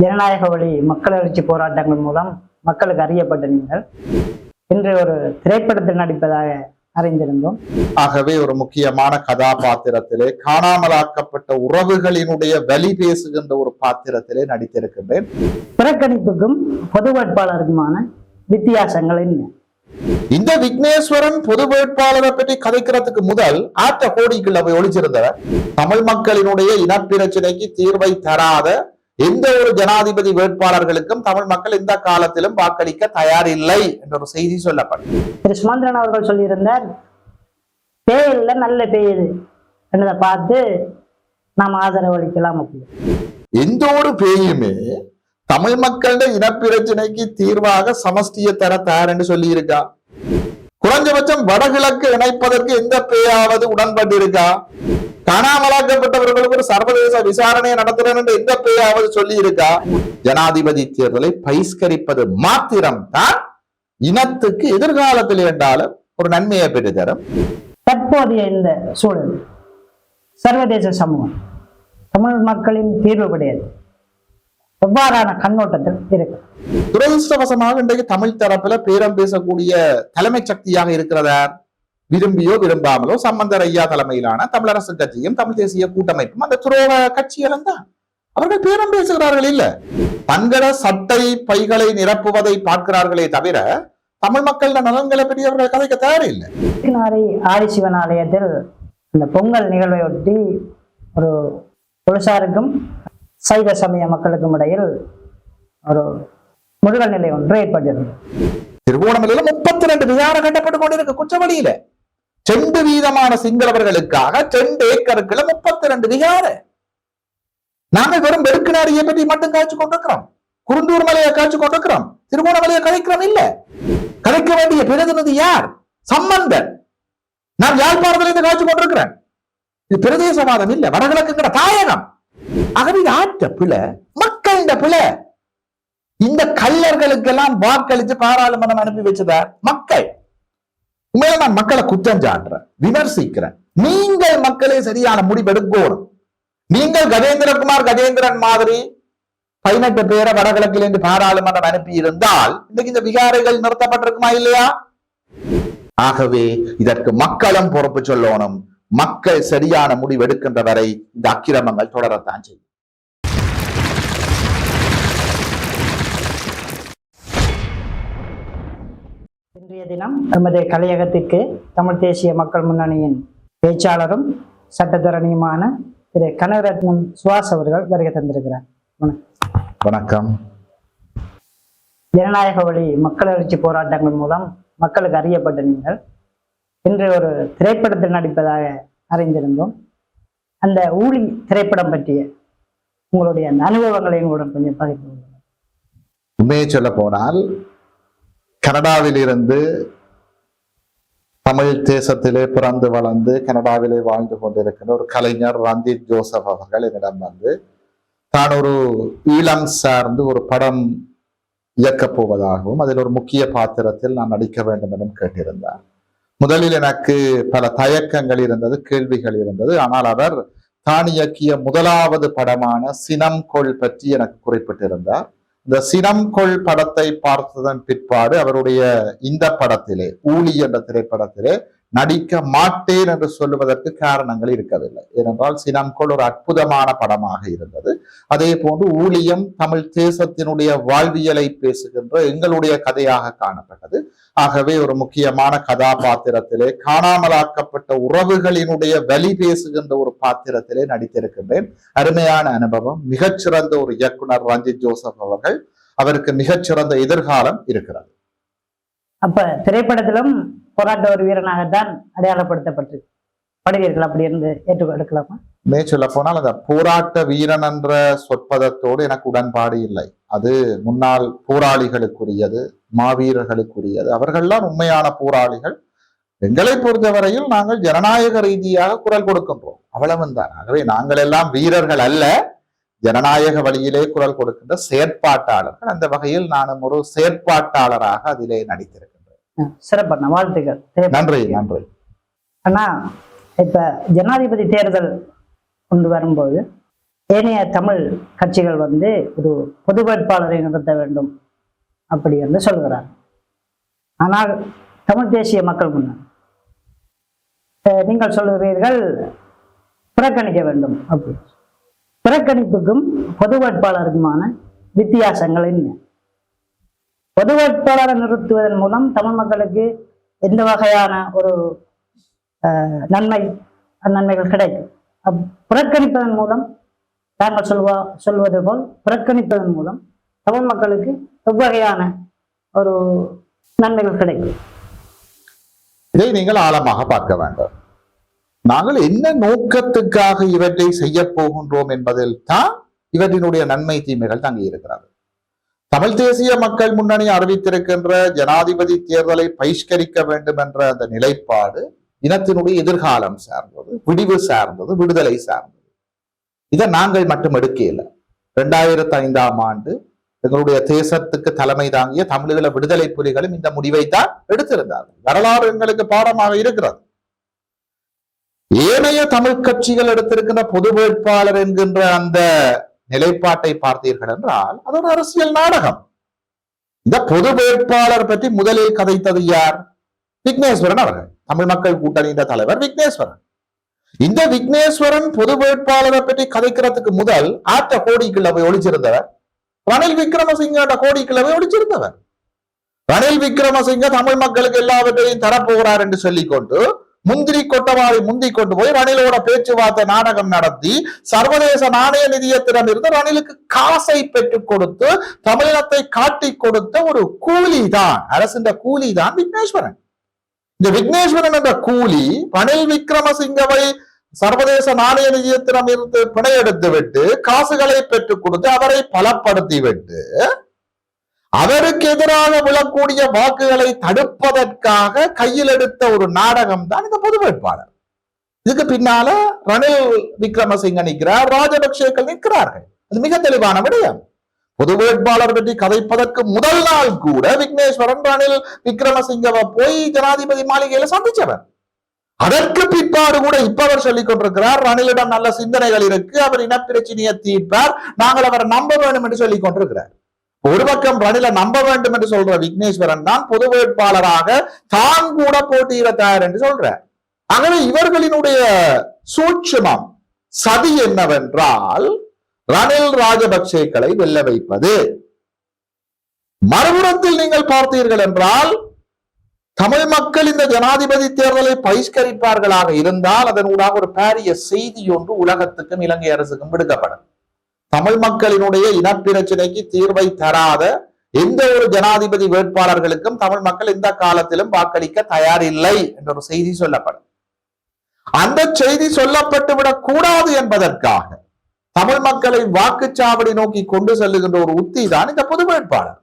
ஜனநாயக வழி மக்கள் எழுச்சி போராட்டங்கள் மூலம் மக்களுக்கு அறியப்பட்ட நீங்கள். இன்று ஒரு திரைப்படத்தில் நடிப்பதாக அறிந்திருந்தோம். ஆகவே ஒரு முக்கியமான கதாபாத்திரத்திலே காணாமலாக்கப்பட்ட உறவுகளினுடைய வலி பேசுகின்ற ஒரு பாத்திரத்திலே நடித்திருக்கின்றேன். புறக்கணிப்புக்கும் பொது வேட்பாளருக்குமான வித்தியாசங்கள் என்ன? இந்த விக்னேஸ்வரன் பொது வேட்பாளரை பற்றி கதைக்கிறதுக்கு முதல் ஆற்ற கோடிக்குள்ள போய் ஒளிச்சிருந்தவர் தமிழ் மக்களினுடைய இனப்பிரச்சனைக்கு தீர்வை தராத எந்த ஒரு ஜனாதிபதி வேட்பாளர்களுக்கும் தமிழ் மக்கள் எந்த காலத்திலும் வாக்களிக்க தயாரில்லை என்ற ஒரு செய்தி சொல்லப்பட்டது. திரு சுமந்திரன் அவர்கள் சொல்லியிருந்தார் பேய் இல்லை நல்ல பேய் இது என்றதை பார்த்து நாம் ஆதரவு அளிக்கலாம் எந்த ஒரு பேயுமே தமிழ் மக்களுடைய இனப்பிரச்சனைக்கு தீர்வாக சமஷ்டிய தர தயார் என்று சொல்லி இருக்கா குறைஞ்சபட்சம் வடகிழக்கு இணைப்பதற்கு எந்த பேயாவது உடன்பட்டு இருக்கா காணாமலாக்கப்பட்டவர்களுக்கு ஒரு சர்வதேச விசாரணையை நடத்துறேன் என்று எந்த பேயாவது சொல்லி இருக்கா ஜனாதிபதி தேர்தலை பகிஷ்கரிப்பது மாத்திரம் தான் இனத்துக்கு எதிர்காலத்தில் என்றாலும் ஒரு நன்மையை பெற்று தரும் தற்போதைய இந்த சூழல் சர்வதேச சமூகம் தமிழ் மக்களின் தீர்வு கிடையாது. எவ்வாறான கண்ணோட்டத்தில் இருக்கு? துரதிருஷ்டவசமாக இன்றைக்கு தமிழ் தரப்புல பேரம் பேசக்கூடிய தலைமை சக்தியாக இருக்கிறதார் விரும்பியோ விரும்பாமலோ சம்பந்தர் ஐயா தலைமையிலான தமிழரசு கட்சியும் தமிழ் தேசிய கூட்டமைப்பும் அந்த துரோக கட்சிகளும் தான் அவர்கள் பேரம் பேசுகிறார்கள் இல்ல. தங்கள சட்டை பைகளை நிரப்புவதை பார்க்கிறார்களே தவிர தமிழ் மக்கள் நலன்களை பற்றி அவர்கள் கதைக்க தயாரில்லை. நாரை ஆதிசிவன் ஆலயத்தில் இந்த பொங்கல் நிகழ்வை ஒட்டி ஒரு புலிசாருக்கும் சைவ சமய மக்களுக்கும் இடையில் ஒரு முருகல் நிலை ஒன்று ஏற்பட்டிருந்தது. திருவோணமலையில முப்பத்தி ரெண்டு விகாரம் கட்டப்பட்டு கொண்டிருக்க குற்றவழியில செண்டு வீதமான சிங்களவர்களுக்காக செண்டு ஏக்கருக்குள்ள முப்பத்தி ரெண்டு விகார. நாங்கள் வெறும் வெறுக்கினாரியை பற்றி மட்டும் காய்ச்சி கொண்டிருக்கிறோம். குருந்தூர் மலையை காய்ச்சி கொண்டிருக்கிறோம். திருவோணமலையை கலைக்கிறோம் இல்ல. கலைக்க வேண்டிய பிரதிநிதி யார்? சம்பந்தன் நான் யாழ்ப்பாணத்திலிருந்து காய்ச்சி கொண்டிருக்கிறேன். இது பிரதேசவாதம் இல்ல. வடகிழக்குங்கிற தாயகம். ஆகவே இது ஆற்ற பிழை. மக்களின் பிழை. இந்த கல்லர்களுக்கெல்லாம் வாக்களித்து பாராளுமன்றம் அனுப்பி வச்சதார் மக்கள். உண்மையில நான் மக்களை குற்றம் சாட்டுறேன் விமர்சிக்கிறேன். நீங்கள் மக்களே சரியான முடிவெடுக்கணும் நீங்கள் கஜேந்திரகுமார் கஜேந்திரன் மாதிரி பதினெட்டு பேரை வடகிழக்கில் இருந்து பாராளுமன்றம் அனுப்பி இருந்தால் இன்னைக்கு இந்த விகாரைகள் நிறுத்தப்பட்டிருக்குமா இல்லையா? ஆகவே இதற்கு மக்களும் பொறுப்பு சொல்லணும். மக்கள் சரியான முடிவெடுக்கின்ற வரை இந்த அக்கிரமங்கள் தொடரத்தான் செய்யும். இன்றைய தினம் நமது கலையகத்திற்கு தமிழ் தேசிய மக்கள் முன்னணியின் பேச்சாளரும் சட்டத்தரணியுமான திரு கனகரத்னம் சுவாஸ் அவர்கள் வருகை தந்திருக்கிறார். வணக்கம். ஜனநாயக வழி மக்கள் எழுச்சி போராட்டங்கள் மூலம் மக்களுக்கு அறியப்பட்ட நீங்கள் இன்று ஒரு திரைப்படத்தில் நடிப்பதாக அறிந்திருந்தோம். அந்த ஊழி திரைப்படம் பற்றிய உங்களுடைய அந்த அனுபவங்களை எங்களுடன் கொஞ்சம் பகிர்ந்து உண்மையை சொல்ல போனால் கனடாவிலிருந்து தமிழ் தேசத்திலே பிறந்து வளர்ந்து கனடாவிலே வாழ்ந்து கொண்டிருக்கிற ஒரு கலைஞர் ரஞ்சித் ஜோசப் அவர்கள் என்னிடம் வந்து தான் ஒரு ஈழம் சார்ந்து ஒரு படம் இயக்கப் போவதாகவும் அதில் ஒரு முக்கிய பாத்திரத்தில் நான் நடிக்க வேண்டும் என்றும் கேட்டிருந்தார். முதலில் எனக்கு பல தயக்கங்கள் இருந்தது கேள்விகள் இருந்தது. ஆனால் அவர் தான் இயக்கிய முதலாவது படமான சினம் கொள் பற்றி எனக்கு குறிப்பிட்டிருந்தார். இந்த சினம் கொள் படத்தை பார்த்ததன் பிற்பாடு அவருடைய இந்த படத்திலே ஊழி என்ற திரைப்படத்திலே நடிக்க மாட்டேன் என்று சொல்லுவதற்கு காரணங்கள் இருக்கவில்லை. ஏனென்றால் சினம் கொள் ஒரு அற்புதமான படமாக இருந்தது. அதே போன்று ஊழியம் தமிழ் தேசத்தினுடைய வாழ்வியலை பேசுகின்ற எங்களுடைய கதையாக காணப்பட்டது. ஆகவே ஒரு முக்கியமான கதாபாத்திரத்திலே காணாமலாக்கப்பட்ட உறவுகளினுடைய வலி பேசுகின்ற ஒரு பாத்திரத்திலே நடித்திருக்கின்றேன். அருமையான அனுபவம் மிகச்சிறந்த ஒரு இயக்குனர் ரஞ்சித் ஜோசப் அவர்கள் அவருக்கு மிகச்சிறந்த எதிர்காலம் இருக்கிறது. அப்ப திரைப்படத்திலும் போராட்ட ஒரு வீரனாகத்தான் அடையாளப்படுத்தப்பட்டு படுவீர்கள் அப்படி இருந்து ஏற்று எடுக்கலாமா? மே சொல்ல போனால் அந்த போராட்ட வீரன் என்ற சொற்பதத்தோடு எனக்கு உடன்பாடு இல்லை. அது முன்னாள் போராளிகளுக்குரியது மாவீரர்களுக்குரியது. அவர்கள்லாம் உண்மையான போராளிகள். எங்களை பொறுத்தவரையில் நாங்கள் ஜனநாயக ரீதியாக குரல் கொடுக்கின்றோம். அவ்வளவுதான் ஆகவே நாங்கள் எல்லாம் வீரர்கள் அல்ல. ஜனநாயக வழியிலே குரல் கொடுக்கின்ற செயற்பாட்டாளர்கள். அந்த வகையில் நானும் ஒரு செயற்பாட்டாளராக அதிலே நடித்திருக்கிறேன். சிறப்பான வாழ்த்துக்கள். நன்றி. நன்றி. ஆனா இப்ப ஜனாதிபதி தேர்தல் கொண்டு வரும்போது ஏனைய தமிழ் கட்சிகள் வந்து ஒரு பொது வேட்பாளரை நிறுத்த வேண்டும் அப்படி என்று சொல்கிறார். ஆனால் தமிழ் தேசிய மக்கள் முன்னணி அஹ், நீங்கள் சொல்கிறீர்கள் புறக்கணிக்க வேண்டும் அப்படி. புறக்கணிப்புக்கும் பொது வேட்பாளருக்குமான வித்தியாசங்கள் என்ன? பொது வேட்பாளரை நிறுத்துவதன் மூலம் தமிழ் மக்களுக்கு எந்த வகையான ஒரு அஹ், நன்மை நன்மைகள் கிடைக்கும்? அப் புறக்கணிப்பதன் மூலம் தாங்கள் சொல்வா சொல்வது போல் புறக்கணிப்பதன் மூலம் தமிழ் மக்களுக்கு எவ்வகையான ஒரு நன்மைகள் கிடைக்கும்? இதை நீங்கள் ஆழமாக பார்க்க வேண்டும். நாங்கள் என்ன நோக்கத்துக்காக இவற்றை செய்ய போகின்றோம் என்பதில் தான் இவற்றினுடைய நன்மை தீமைகள் தங்கி இருக்கிறது. தமிழ் தேசிய மக்கள் முன்னணி அறிவித்திருக்கின்ற ஜனாதிபதி தேர்தலை பகிஷ்கரிக்க வேண்டும் என்ற அந்த நிலைப்பாடு இனத்தினுடைய எதிர்காலம் சார்ந்தது விடிவு சார்ந்தது விடுதலை சார்ந்தது. இதை நாங்கள் மட்டும் எடுக்கல. இரண்டாயிரத்தி ஐந்தாம் ஆண்டு எங்களுடைய தேசத்துக்கு தலைமை தாங்கிய தமிழீழ விடுதலை புலிகளும் இந்த முடிவை தான் எடுத்திருந்தார்கள். வரலாறு எங்களுக்கு பாடமாக இருக்கிறது. ஏனைய தமிழ் கட்சிகள் எடுத்திருக்கின்ற பொது வேட்பாளர் என்கின்ற அந்த நிலைப்பாட்டை பார்த்தீர்கள் என்றால் அது ஒரு அரசியல் நாடகம். இந்த பொது வேட்பாளர் பற்றி முதலில் கதைத்தது யார்? விக்னேஸ்வரன் அவர்கள். தமிழ் மக்கள் கூட்டணியின் தலைவர் விக்னேஸ்வரன். இந்த விக்னேஸ்வரன் பொது வேட்பாளரை பற்றி கதைக்கிறதுக்கு முதல் ஆற்ற கோடிக்குள்ள போய் ஒளிச்சிருந்தவர் ரணில் விக்ரமசிங்கோட கோடிக்குள்ள போய் ஒளிச்சிருந்தவர் ரணில் விக்ரமசிங்க தமிழ் மக்களுக்கு எல்லாவற்றையும் தரப்போகிறார் என்று சொல்லிக்கொண்டு முந்திரி கொட்டவாரி முந்தி கொண்டு போய் ரணிலோட பேச்சுவார்த்தை நாடகம் நடத்தி சர்வதேச நாணய நிதியத்திடம் இருந்து ரணிலுக்கு காசை பெற்றுக் கொடுத்து தமிழினத்தை காட்டி கொடுத்த ஒரு கூலி தான். அரசின் கூலி தான் விக்னேஸ்வரன். இந்த விக்னேஸ்வரன் என்ற கூலி ரணில் விக்ரமசிங்கவை சர்வதேச நாணய நிதியத்திடம் இருந்து பிணையெடுத்து விட்டு காசுகளை பெற்றுக் கொடுத்து அவரை பலப்படுத்தி விட்டு அவருக்கு எதிராக விழக்கூடிய வாக்குகளை தடுப்பதற்காக கையில் எடுத்த ஒரு நாடகம் தான் இந்த பொது வேட்பாளர். இதுக்கு பின்னால ரணில் விக்ரமசிங்க நிற்கிறார் ராஜபக்சேக்கள் நிற்கிறார்கள். அது மிக தெளிவான விடயம். பொது வேட்பாளர் பற்றி கதைப்பதற்கு முதல் நாள் கூட விக்னேஸ்வரன் ரணில் விக்ரமசிங்கவை போய் ஜனாதிபதி மாளிகையில சந்திச்சவர். அதற்கு பிற்பாடு கூட இப்ப அவர் சொல்லிக் கொண்டிருக்கிறார் ரணிலிடம் நல்ல சிந்தனைகள் இருக்கு அவர் இனப்பிரச்சனையை தீர்ப்பார் நாங்கள் அவரை நம்ப வேண்டும் என்று சொல்லிக் கொண்டிருக்கிறார். ஒரு பக்கம் ரணில நம்ப வேண்டும் என்று சொல்ற விக்னேஸ்வரன் தான் பொது வேட்பாளராக தான் கூட போட்டியிட தயார் என்று சொல்ற. ஆகவே இவர்களினுடைய சூட்சுமம் சதி என்னவென்றால் ரணில் ராஜபக்சேக்களை வெல்ல வைப்பது. மறுபுறத்தில் நீங்கள் பார்த்தீர்கள் என்றால் தமிழ் மக்கள் இந்த ஜனாதிபதி தேர்தலை பகிஷ்கரிப்பார்களாக இருந்தால் அதன் ஊடாக ஒரு பாரிய செய்தி ஒன்று உலகத்துக்கும் இலங்கை அரசுக்கும் விடுக்கப்படும். தமிழ் மக்களினுடைய இனப்பிரச்சனைக்கு தீர்வை தராத எந்த ஒரு ஜனாதிபதி வேட்பாளர்களுக்கும் தமிழ் மக்கள் எந்த காலத்திலும் வாக்களிக்க தயாரில்லை என்ற ஒரு செய்தி சொல்லப்படும். அந்த செய்தி சொல்லப்பட்டு விடக் கூடாது என்பதற்காக தமிழ் மக்களை வாக்குச்சாவடி நோக்கி கொண்டு செல்லுகின்ற ஒரு உத்தி தான் இந்த பொது வேட்பாளர்.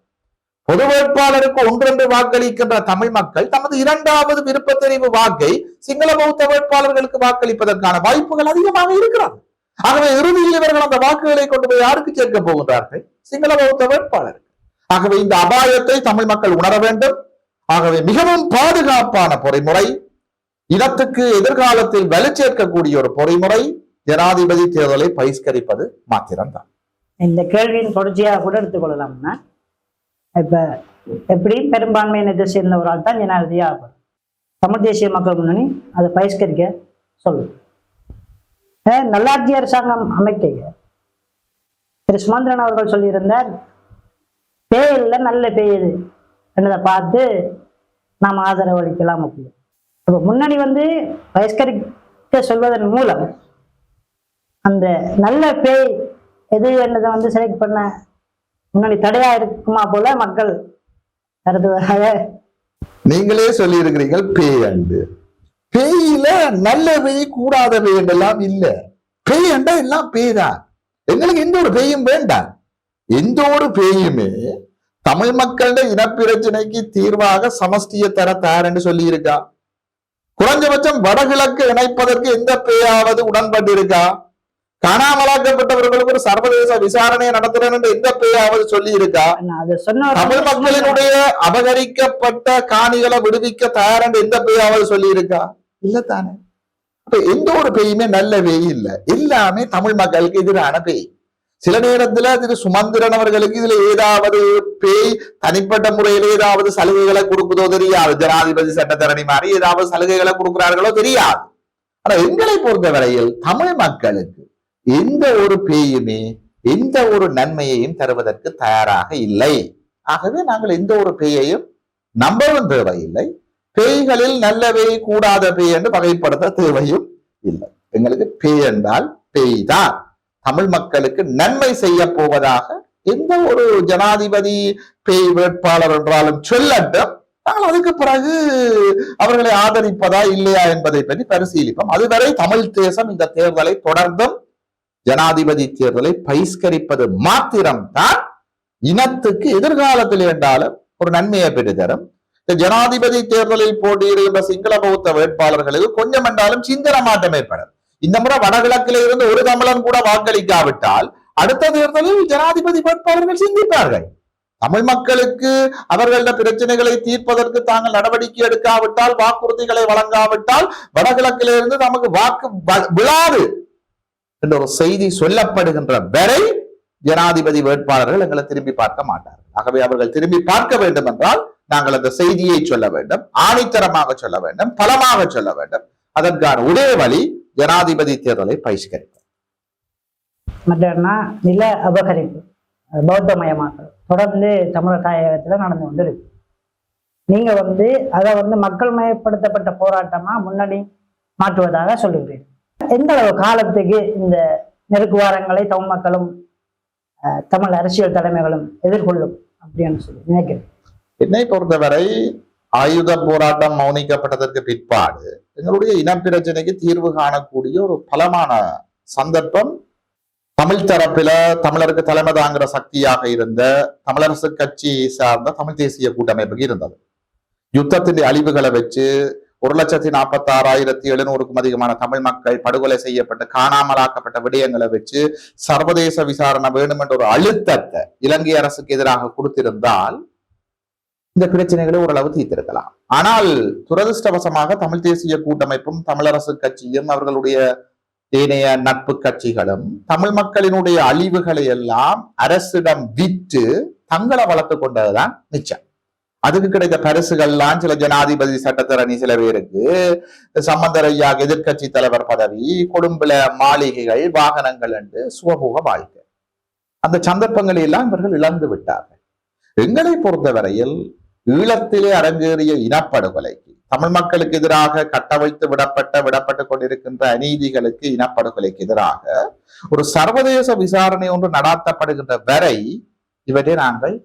பொது வேட்பாளருக்கு ஒன்றென்று வாக்களிக்கின்ற தமிழ் மக்கள் தமது இரண்டாவது விருப்ப தெரிவு வாக்கை சிங்கள பௌத்த வேட்பாளர்களுக்கு வாக்களிப்பதற்கான வாய்ப்புகள் அதிகமாக இருக்கிறது. ஆகவே இறுதியில் இவர்கள் அந்த வாக்குகளை கொண்டு போய் யாருக்கு சேர்க்க போகின்றார்கள்? சிங்கள பௌத்த வேட்பாளர் ஆகவே இந்த அபாயத்தை தமிழ் மக்கள் உணர வேண்டும். ஆகவே மிகவும் பாதுகாப்பான பொறிமுறை இனத்துக்கு எதிர்காலத்தில் வலு சேர்க்கக்கூடிய ஒரு பொறிமுறை ஜனாதிபதி தேர்தலை பகிஷ்கரிப்பது மாத்திரம்தான். இந்த கேள்வியின் தொடர்ச்சியாக கூட எடுத்துக்கொள்ளலாம்னா இப்ப எப்படி பெரும்பான்மையினத்தை சேர்ந்த ஒரு ஆள் தான் ஜனாதிபதியாக தமிழ் தேசிய மக்கள் முன்னணி அதை பகிஷ்கரிக்க சொல்லு நல்லாட்சி அரசாங்கம் அமைக்க. திரு சுமந்திரன் அவர்கள் சொல்லியிருந்தார் பேய் இல்லை நல்ல பேய் இது பார்த்து நாம் ஆதரவு அளிக்கலாம் அப்படின்னு. இப்போ முன்னணி வந்து வயஸ்கரிக்க சொல்வதன் மூலம் அந்த நல்ல பேய் எது என்னதை வந்து செலக்ட் பண்ண முன்னாடி தடையா இருக்குமா போல மக்கள் கருதுவதாக நீங்களே சொல்லி இருக்கிறீர்கள் பேய் அண்டு பேயில நல்ல பேய் கூடாத பேய் என்றெல்லாம் இல்ல. பேய் அண்டா எல்லாம் பேய் தான் எங்களுக்கு எந்த ஒரு பேயும் வேண்டாம். எந்த ஒரு பேயுமே தமிழ் மக்களுடைய இனப்பிரச்சனைக்கு தீர்வாக சமஷ்டிய தர தயார் என்று சொல்லி இருக்கா குறைஞ்சபட்சம் வடகிழக்கு இணைப்பதற்கு எந்த பேயாவது உடன்பட்டு இருக்கா காணாமலாக்கப்பட்டவர்களுக்கு ஒரு சர்வதேச விசாரணையை நடத்துறேன் என்று எந்த பேயாவது சொல்லி இருக்கா தமிழ் மக்களினுடைய அபகரிக்கப்பட்ட காணிகளை விடுவிக்க தயார் என்று எந்த பேயாவது சொல்லி இருக்கா இல்லத்தானே? அப்ப எந்த ஒரு பேயுமே நல்ல பேய் இல்ல. எல்லாமே தமிழ் மக்களுக்கு எதிரான பேய். சில நேரத்துல திரு சுமந்திரன் அவர்களுக்கு இதுல ஏதாவது பேய் தனிப்பட்ட முறையில ஏதாவது சலுகைகளை கொடுக்குதோ தெரியாது. ஜனாதிபதி சட்டத்தரணி மாதிரி ஏதாவது சலுகைகளை கொடுக்கிறார்களோ தெரியாது. ஆனா எங்களை பொறுத்தவரையில் தமிழ் மக்களுக்கு எந்த ஒரு பேயுமே எந்த ஒரு நன்மையையும் தருவதற்கு தயாராக இல்லை. ஆகவே நாங்கள் எந்த ஒரு பேயையும் நம்பவும் தேவையில்லை. பேய்களில் நல்ல பேய் கூடாத பேய் என்று வகைப்படுத்த தேவையும் இல்லை. எங்களுக்கு பேய் என்றால் பேய் தான் தமிழ் மக்களுக்கு நன்மை செய்ய போவதாக எந்த ஒரு ஜனாதிபதி பேய் வேட்பாளர் என்றாலும் சொல்லட்டும். நாங்கள் அதுக்கு பிறகு அவர்களை ஆதரிப்பதா இல்லையா என்பதை பற்றி பரிசீலிப்போம். அதுவரை தமிழ் தேசம் இந்த தேர்தலை தொடர்ந்தும் ஜனாதிபதி தேர்தலை பகிஷ்கரிப்பது மாத்திரம்தான். இனத்துக்கு எதிர்காலத்தில் என்றாலும் ஒரு நன்மையை பெற்றுத்தரும். இந்த ஜனாதிபதி தேர்தலில் போட்டியிடுகின்ற சிங்கள பௌத்த வேட்பாளர்களுக்கு கொஞ்சம் என்றாலும் சிந்தன மாற்றம் ஏற்படும். இந்த முறை வடகிழக்கில இருந்து ஒரு தமிழன் கூட வாக்களிக்காவிட்டால் அடுத்த தேர்தலில் ஜனாதிபதி வேட்பாளர்கள் சிந்திப்பார்கள். தமிழ் மக்களுக்கு அவர்கள பிரச்சனைகளை தீர்ப்பதற்கு தாங்கள் நடவடிக்கை எடுக்காவிட்டால் வாக்குறுதிகளை வழங்காவிட்டால் வடகிழக்கிலிருந்து நமக்கு வாக்கு வ- விழாது என்ற ஒரு செய்தி சொல்லப்படுகின்ற வரை ஜனாதிபதி வேட்பாளர்கள் எங்களை திரும்பி பார்க்க மாட்டார்கள். ஆகவே அவர்கள் திரும்பி பார்க்க வேண்டும் என்றால் நாங்கள் அந்த செய்தியை சொல்ல வேண்டும் ஆணித்தரமாக சொல்ல வேண்டும் பலமாக சொல்ல வேண்டும். அதற்கான ஒரே வழி ஜனாதிபதி தேர்தலை பகிஷ்கரிப்பது மற்றன்னா நில அபகரிப்பு பௌத்தமயமாக்கல். தொடர்ந்து தமிழர் தாயகத்துல நடந்து கொண்டு இருக்கு நீங்க வந்து அதை வந்து மக்கள் மயப்படுத்தப்பட்ட போராட்டமா முன்னாடி மாற்றுவதாக சொல்லுகிறீர்கள். எந்த அளவு காலத்துக்கு இந்த நெருக்குவாரங்களை தமிழ் மக்களும் அஹ், தமிழ் அரசியல் தலைமைகளும் எதிர்கொள்ளும் அப்படின்னு சொல்லி நினைக்கிறேன் என்னை பொறுத்தவரை ஆயுத போராட்டம் மௌனிக்கப்பட்டதற்கு பிற்பாடு எங்களுடைய இனப்பிரச்சனைக்கு தீர்வு காணக்கூடிய ஒரு பலமான சந்தர்ப்பம். தமிழ் தரப்பில தமிழருக்கு தலைமை தாங்குற சக்தியாக இருந்த தமிழரசு கட்சி சார்ந்த தமிழ் தேசிய கூட்டமைப்புக்கு இருந்தது. யுத்தத்தின் அழிவுகளை வச்சு ஒரு லட்சத்தி நாற்பத்தி ஆறாயிரத்தி எழுநூறுக்கும் அதிகமான தமிழ் மக்கள் படுகொலை செய்யப்பட்டு காணாமலாக்கப்பட்ட விடயங்களை வச்சு சர்வதேச விசாரணை வேணும் என்ற ஒரு அழுத்தத்தை இலங்கை அரசுக்கு எதிராக கொடுத்திருந்தால் இந்த பிரச்சனைகளை ஓரளவு தீர்த்திருக்கலாம். ஆனால் துரதிருஷ்டவசமாக தமிழ் தேசிய கூட்டமைப்பும் தமிழரசு கட்சியும் அவர்களுடைய ஏனைய நட்பு கட்சிகளும் தமிழ் மக்களினுடைய அழிவுகளை எல்லாம் அரசிடம் விற்று தங்களை வளர்த்து கொண்டதுதான் மிச்சம். அதுக்கு கிடைத்த பரிசுகள்லாம் சில ஜனாதிபதி சட்டத்தரணி சில பேருக்கு சம்பந்தரையா எதிர்கட்சி எதிர்க்கட்சி தலைவர் பதவி கொழும்புல மாளிகைகள் வாகனங்கள் என்று சுகபோக வாழ்க்கை. அந்த சந்தர்ப்பங்களை எல்லாம் இவர்கள் இழந்து விட்டார்கள். எங்களை பொறுத்தவரையில் ஈழத்திலே அரங்கேறிய இனப்படுகொலைக்கு தமிழ் மக்களுக்கு எதிராக கட்டமைத்து விடப்பட்ட விடப்பட்டு கொண்டிருக்கின்ற அநீதிகளுக்கு இனப்படுகொலைக்கு எதிராக ஒரு சர்வதேச விசாரணை ஒன்று நடாத்தப்படுகின்ற வரை இவற்றை நாங்கள்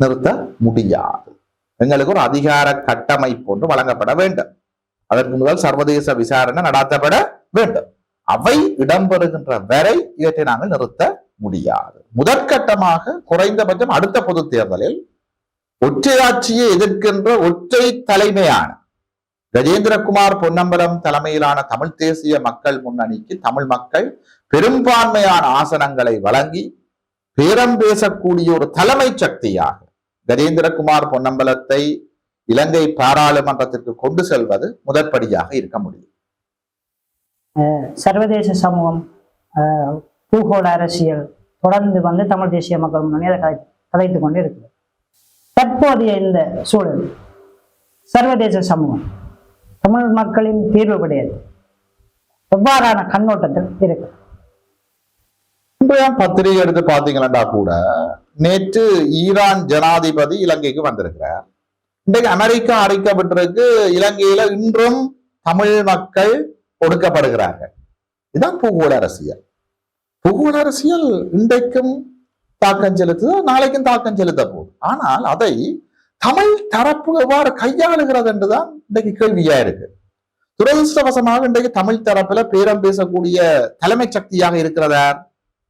நிறுத்த முடியாது. எங்களுக்கு ஒரு அதிகார கட்டமைப்பு ஒன்று வழங்கப்பட வேண்டும். அதற்கு முதல் சர்வதேச விசாரணை நடாத்தப்பட வேண்டும். அவை இடம்பெறுகின்ற வரை இவற்றை நாங்கள் நிறுத்த முடியாது. முதற்கட்டமாக குறைந்தபட்சம் அடுத்த பொது தேர்தலில் ஒற்றையாட்சியை எதிர்க்கின்ற ஒற்றை தலைமையான கஜேந்திரகுமார் பொன்னம்பலம் தலைமையிலான தமிழ் தேசிய மக்கள் முன்னணிக்கு தமிழ் மக்கள் பெரும்பான்மையான ஆசனங்களை வழங்கி பேரம் பேசக்கூடிய ஒரு தலைமை சக்தியாக கஜேந்திரகுமார் பொன்னம்பலத்தை இலங்கை பாராளுமன்றத்திற்கு கொண்டு செல்வது முதற்படியாக இருக்க முடியும். சர்வதேச சமூகம் பூகோள அரசியல் தொடர்ந்து வந்து தமிழ் தேசிய மக்கள் முன்னணி அதை கதை கதைத்து கொண்டு இருக்குது தற்போதைய இந்த சூழல் சர்வதேச சமூகம் தமிழ் மக்களின் தீர்வு கிடையாது. எவ்வாறான கண்ணோட்டத்தில் இருக்கு? இன்றைய பத்திரிகை எடுத்து பாத்தீங்கன்னா கூட நேற்று ஈரான் ஜனாதிபதி இலங்கைக்கு வந்திருக்கிறார். இன்றைக்கு அமெரிக்கா அழைக்கப்பட்டிருக்கு இலங்கையில இன்றும் தமிழ் மக்கள் ஒடுக்கப்படுகிறார்கள். இதுதான் பூகோள அரசியல். பூகோள அரசியல் இன்றைக்கும் தாக்கம் செலுத்துதோ நாளைக்கும் தாக்கம் செலுத்த போகுது. ஆனால் அதை தமிழ் தரப்பு எவ்வாறு கையாளுகிறது என்றுதான் இன்றைக்கு கேள்வியா இருக்கு. துரதிருஷ்டவசமாக இன்றைக்கு தமிழ் தரப்புல பேரம் பேசக்கூடிய தலைமை சக்தியாக இருக்கிறதார்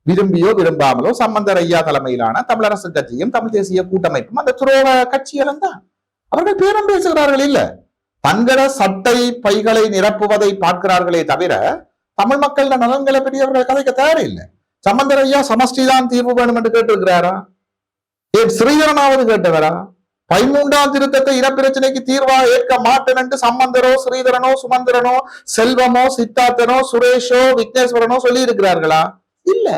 விரும்பியோ விரும்பாமலோ சம்பந்தர் ஐயா தலைமையிலான தமிழரசு கட்சியும் தமிழ் தேசிய கூட்டமைப்பும் அந்த துரோக கட்சிகளும் தான் அவர்கள் பேரம் பேசுகிறார்கள் இல்ல. தங்கள சட்டை பைகளை நிரப்புவதை பார்க்கிறார்களே தவிர தமிழ் மக்கள் நலன்களை பற்றி அவர்கள் கதைக்க தயாரில்லை. சம்பந்தர் ஐயா தீர்வு வேணும் என்று கேட்டிருக்கிறாரா? ஏன் ஸ்ரீதரனாவது கேட்டவரா? பதிமூன்றாம் திருத்தத்தை இனப்பிரச்சனைக்கு தீர்வா ஏற்க மாட்டேன் என்று சம்பந்தரோ ஸ்ரீதரனோ சுமந்திரனோ செல்வமோ சித்தார்த்தனோ சுரேஷோ விக்னேஸ்வரனோ சொல்லி இருக்கிறார்களா இல்ல.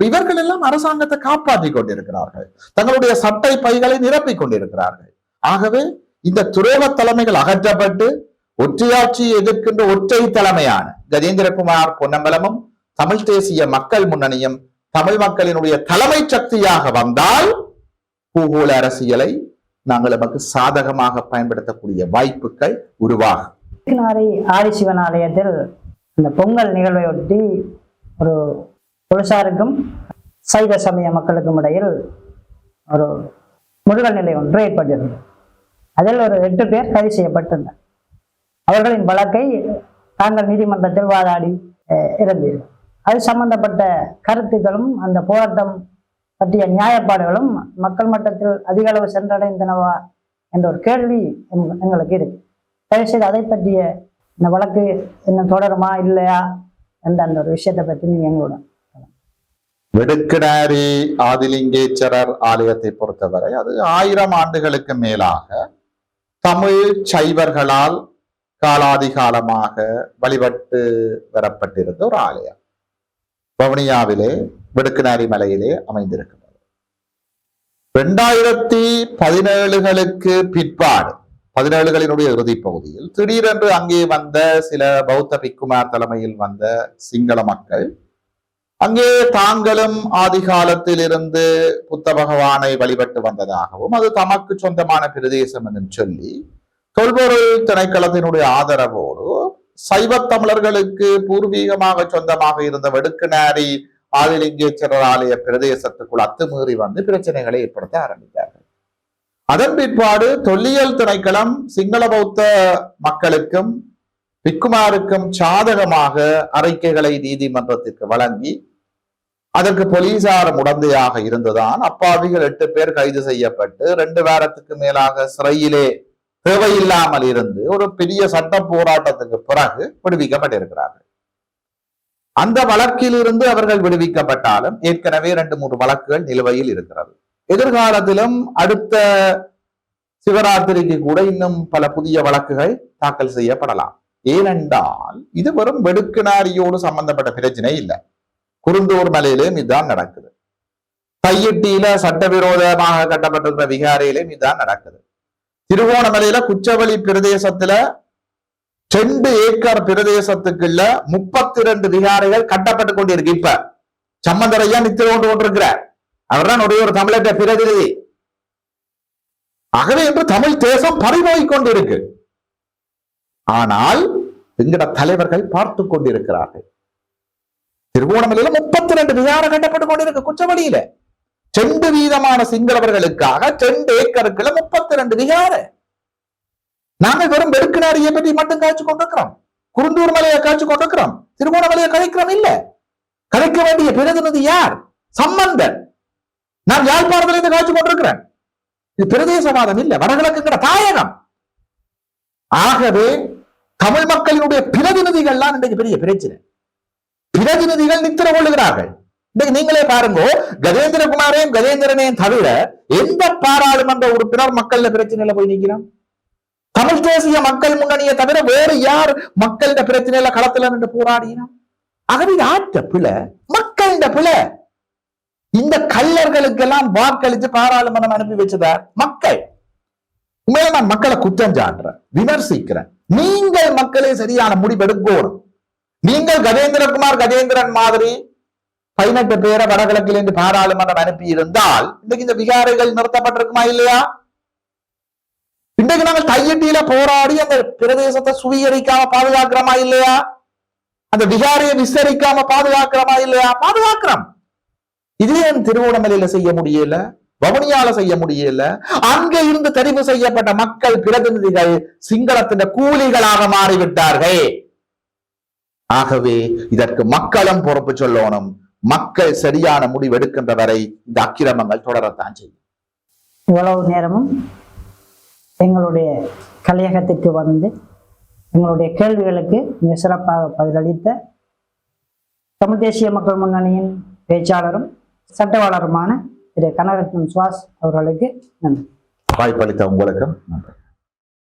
இவர்கள் எல்லாம் அரசாங்கத்தை காப்பாற்றி கொண்டிருக்கிறார்கள். தங்களுடைய சட்டை பைகளை நிரப்பிக் கொண்டிருக்கிறார்கள். ஆகவே இந்த துரோக தலைமைகள் அகற்றப்பட்டு ஒற்றையாட்சியை எதிர்க்கின்ற ஒற்றை தலைமையான கஜேந்திரகுமார் பொன்னம்பலமும் தமிழ் தேசிய மக்கள் முன்னணியும் தமிழ் மக்களினுடைய தலைமை சக்தியாக வந்தால் பூகோள அரசியலை நாங்கள் நமக்கு சாதகமாக பயன்படுத்தக்கூடிய வாய்ப்புகள் உருவாகும். கிருஷ்ணகிரி ஆதிசிவன் ஆலயத்தில் இந்த பொங்கல் நிகழ்வை ஒட்டி ஒரு தொழிற்சாருக்கும் சைவ சமய மக்களுக்கும் இடையில் ஒரு முருகல் நிலை ஒன்று ஏற்பட்டிருந்தது. அதில் ஒரு எட்டு பேர் கைது செய்யப்பட்டிருந்தார். அவர்களின் வழக்கை தாங்கள் நீதிமன்றத்தில் வாதாடி இருந்தீர்கள் அது சம்பந்தப்பட்ட கருத்துக்களும் அந்த போராட்டம் பற்றிய நியாயப்பாடுகளும் மக்கள் மட்டத்தில் அதிக அளவு சென்றடைந்தனவா என்ற ஒரு கேள்வி எங்களுக்கு இருக்கு. தயவுசெய்து அதை பற்றிய இந்த வழக்கு இன்னும் தொடருமா இல்லையா என்ற அந்த ஒரு விஷயத்தை பற்றி நீங்க எங்களோட வெடுக்கிடாரி ஆதிலிங்கேச்சரர் ஆலயத்தை பொறுத்தவரை அது ஆயிரம் ஆண்டுகளுக்கு மேலாக தமிழ் சைவர்களால் காலாதி காலமாக வழிபட்டு வரப்பட்டிருந்த ஒரு ஆலயம். வவுனியாவிலே வெடுக்கினாரி மலையிலே அமைந்திருக்கிறது. இரண்டாயிரத்தி பதினேழுகளுக்கு பிற்பாடு பதினேழுகளினுடைய இறுதி பகுதியில் திடீரென்று அங்கே வந்த சில பௌத்த பிக்குமார் தலைமையில் வந்த சிங்கள மக்கள் அங்கே தாங்களும் ஆதிகாலத்தில் இருந்து புத்த பகவானை வழிபட்டு வந்ததாகவும் அது தமக்கு சொந்தமான பிரதேசம் என்று சொல்லி தொல்பொருள் திணைக்களத்தினுடைய ஆதரவோடு சைவ தமிழர்களுக்கு பூர்வீகமாக சொந்தமாக இருந்த வெடுக்குநாரி ஆதிலிங்கேஸ்வரர் ஆலய பிரதேசத்துக்குள் அத்துமீறி வந்து பிரச்சனைகளை ஏற்படுத்த ஆரம்பித்தார்கள். அதன் பிற்பாடு தொல்லியல் திணைக்களம் சிங்கள பௌத்த மக்களுக்கும் பிக்குமாருக்கும் சாதகமாக அறிக்கைகளை நீதிமன்றத்திற்கு வழங்கி அதற்கு போலீசார் உடந்தையாக இருந்துதான் அப்பாவிகள் எட்டு பேர் கைது செய்யப்பட்டு ரெண்டு வாரத்துக்கு மேலாக சிறையிலே தேவையில்லாமல் இருந்து ஒரு பெரிய சட்ட போராட்டத்துக்கு பிறகு விடுவிக்கப்பட்டிருக்கிறார்கள். அந்த வழக்கில் இருந்து அவர்கள் விடுவிக்கப்பட்டாலும் ஏற்கனவே ரெண்டு மூன்று வழக்குகள் நிலுவையில் இருக்கிறது. எதிர்காலத்திலும் அடுத்த சிவராத்திரிக்கு கூட இன்னும் பல புதிய வழக்குகள் தாக்கல் செய்யப்படலாம். ஏனென்றால் இது வெறும் வெடுக்கினாரியோடு சம்பந்தப்பட்ட பிரச்சனை இல்லை. குருந்தூர் மலையிலும் இதுதான் நடக்குது. தையிட்டியில சட்டவிரோதமாக கட்டப்பட்டிருந்த விகாரையிலும் இதுதான் நடக்குது. திருவோணமலையில குச்சவெளி பிரதேசத்துல ரெண்டு ஏக்கர் பிரதேசத்துக்குள்ள முப்பத்தி ரெண்டு விகாரைகள் கட்டப்பட்டு கொண்டிருக்கு. இப்ப சம்பந்தரையா நித்திர கொண்டு கொண்டிருக்கிறார் அவர்தான் ஒரே ஒரு தமிழக பிரதிநிதி. ஆகவே இன்று தமிழ் தேசம் பறிபோய் கொண்டிருக்கு. ஆனால் எங்கட தலைவர்கள் பார்த்து கொண்டிருக்கிறார்கள். திருவோணமலையில முப்பத்தி ரெண்டு விகாரம் கட்டப்பட்டு கொண்டிருக்கு குச்சவெளியில செண்டு வீதமான சிங்களவர்களுக்காக செண்டு ஏக்கருக்குள்ள முப்பத்தி ரெண்டு விகார. நாங்கள் வெறும் வெடுக்கினாரியை பற்றி மட்டும் காய்ச்சி கொண்டிருக்கிறோம். குருந்தூர் மலையை காய்ச்சி கொண்டிருக்கிறோம். திருவோணமலையை கலைக்கிறோம் இல்ல. கலைக்க வேண்டிய பிரதிநிதி யார்? சம்பந்தன் நான் யாழ்ப்பாணத்திலிருந்து காய்ச்சி கொண்டிருக்கிறேன். இது பிரதேசவாதம் இல்ல. வடகிழக்குங்கிற தாயகம். ஆகவே தமிழ் மக்களினுடைய பிரதிநிதிகள்லாம் இன்றைக்கு பெரிய பிரச்சனை. பிரதிநிதிகள் நித்திர கொள்ளுகிறார்கள். நீங்களே பாருங்க கஜேந்திரகுமாரையும் கஜேந்திரனையும் தவிர எந்த பாராளுமன்ற உறுப்பினர் மக்கள் பிரச்சனையில போய் நிற்கிறான் தமிழ் தேசிய மக்கள் முன்னணியை தவிர வேறு யார் மக்களிட பிரச்சனையில களத்துல நின்று போராடினா ஆகவே ஆட்ட பிழை மக்களிட பிழை. இந்த கல்லர்களுக்கெல்லாம் வாக்களித்து பாராளுமன்றம் அனுப்பி வச்சதார் மக்கள். உண்மையில நான் மக்களை குற்றம் சாட்டுறேன் விமர்சிக்கிறேன். நீங்கள் மக்களே சரியான முடிவெடுக்கணும். நீங்கள் கஜேந்திரகுமார் கஜேந்திரன் மாதிரி பதினெட்டு பேரை வடகிழக்கில் இருந்து பாராளுமன்றம் அனுப்பி இருந்தால் இன்றைக்கு இந்த விகாரைகள் நிறுத்தப்பட்டிருக்குமா இல்லையா? இன்றைக்கு நாங்கள் கையெட்டியில போராடி அந்த பிரதேசத்தை சுவீகரிக்காம பாதுகாக்கிறோமா இல்லையா? அந்த விகாரியை விசரிக்காம பாதுகாக்கிறோமா இல்லையா? பாதுகாக்கிறோம். இது ஏன் திருவோணமலையில செய்ய முடியல வவுனியால செய்ய முடியல அங்க இருந்து தெரிவு செய்யப்பட்ட மக்கள் பிரதிநிதிகள் சிங்களத்தின் கூலிகளாக மாறிவிட்டார்கள். ஆகவே இதற்கு மக்களும் பொறுப்பு சொல்லணும். மக்கள் சரியான முடிவு எடுக்கின்ற வரை இந்த அக்கிரமங்கள் தொடரத்தான் செய்யும். இவ்வளவு நேரமும் எங்களுடைய கலையகத்திற்கு வந்து எங்களுடைய கேள்விகளுக்கு மிக சிறப்பாக பதிலளித்த தமிழ் தேசிய மக்கள் முன்னணியின் பேச்சாளரும் சட்டவாளருமான திரு கனரத்னம் சுவாஸ் அவர்களுக்கு நன்றி. வாய்ப்பளித்த உங்களுக்கும் நன்றி.